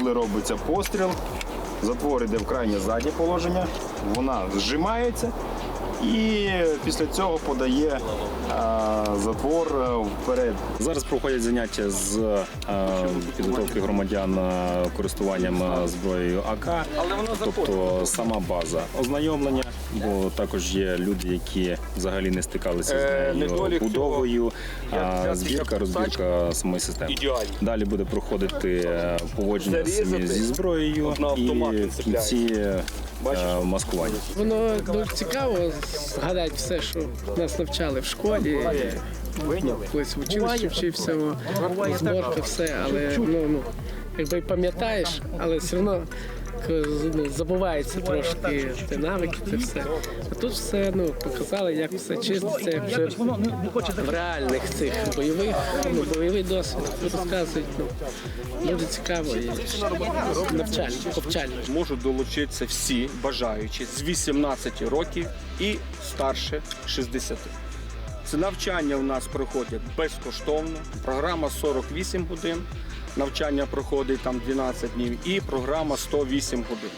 коли робиться постріл, затвор йде в крайнє заднє положення, вона зжимається і після цього подає а, затвор е, вперед. Зараз проходять заняття з е, підготовки громадян е, користуванням е, зброєю АК, тобто сама база. Ознайомлення, бо також є люди, які взагалі не стикалися Е, з нею будовою, а, збірка, розбірка самої системи. Далі буде проходити е, поводження самі зі зброєю і в кінці е, маскування. Воно дуже цікаво згадати все, що нас навчали в школі. Ну, колись в училищі вчився, о, зборка, все, але ну, ну, якби пам'ятаєш, але все одно ну, забувається трошки ті навики, це все. А тут все ну, показали, як все чиститься, як вже в реальних цих бойових, ну, бойовий досвід розказують. Ну, дуже цікаво і навчально, повчально. Можуть долучитися всі бажаючі з 18 років і старше 60. Це навчання у нас проходять безкоштовно. Програма 48 годин. Навчання проходить там 12 днів, і програма 108 годин.